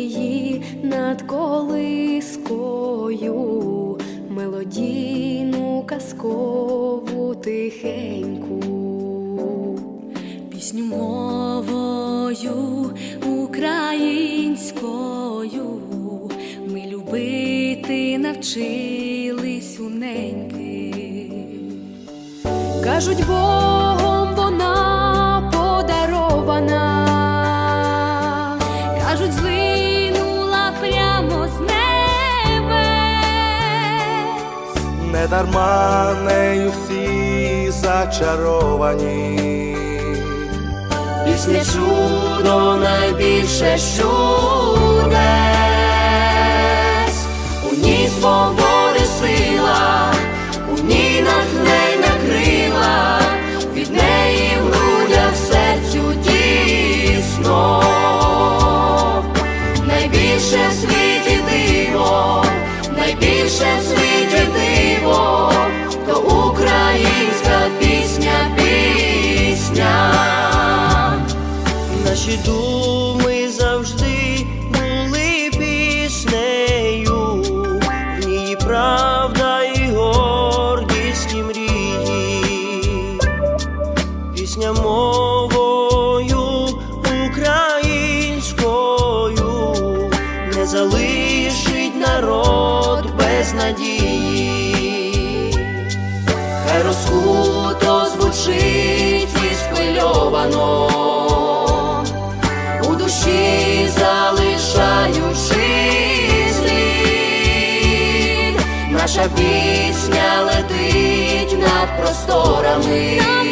її над колискою, мелодійну казкову тихеньку, пісню мовою українською ми любити навчились у. Кажуть, Богом вона подарована. Кажуть, злим не дарма нею всі зачаровані, пісня чудо найбільше чудес, у ній свобода. Наші думи завжди були піснею, в ній правда і гордість і мрії, пісня мовою українською не залишить народ без надії, хай розкуто звучить. наша пісня летить над просторами.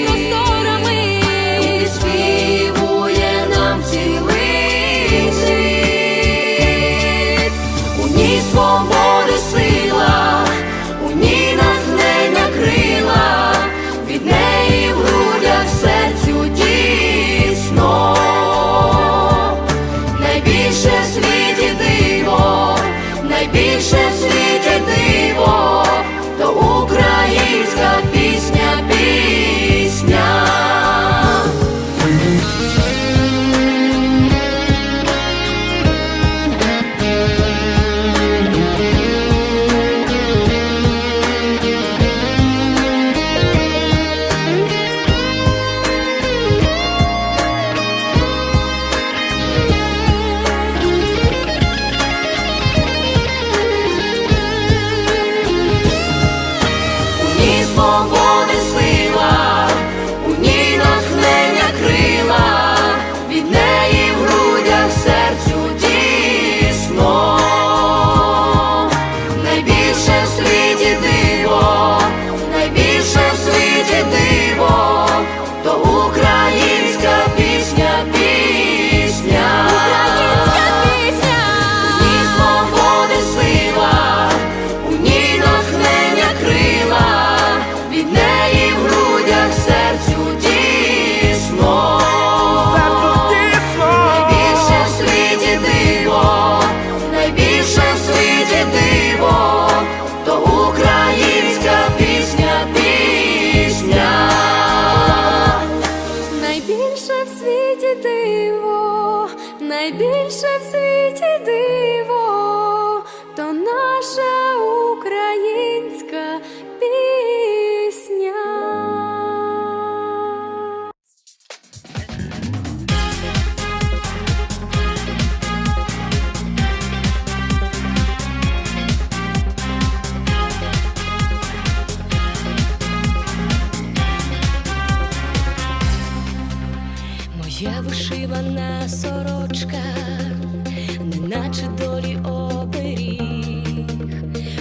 наче долі оберіг,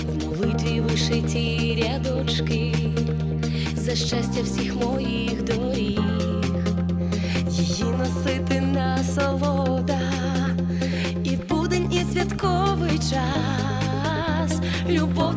в молитві вишиті рядочки, за щастя всіх моїх доріг, її носити на насолода, і будень, і святковий час. Любов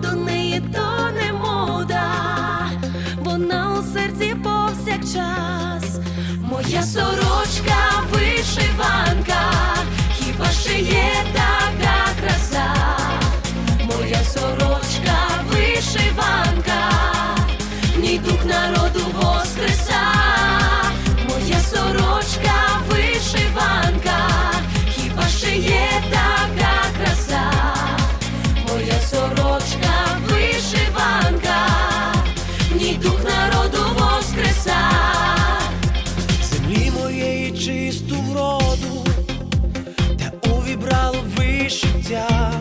чисту вроду, та увібрало вишиття.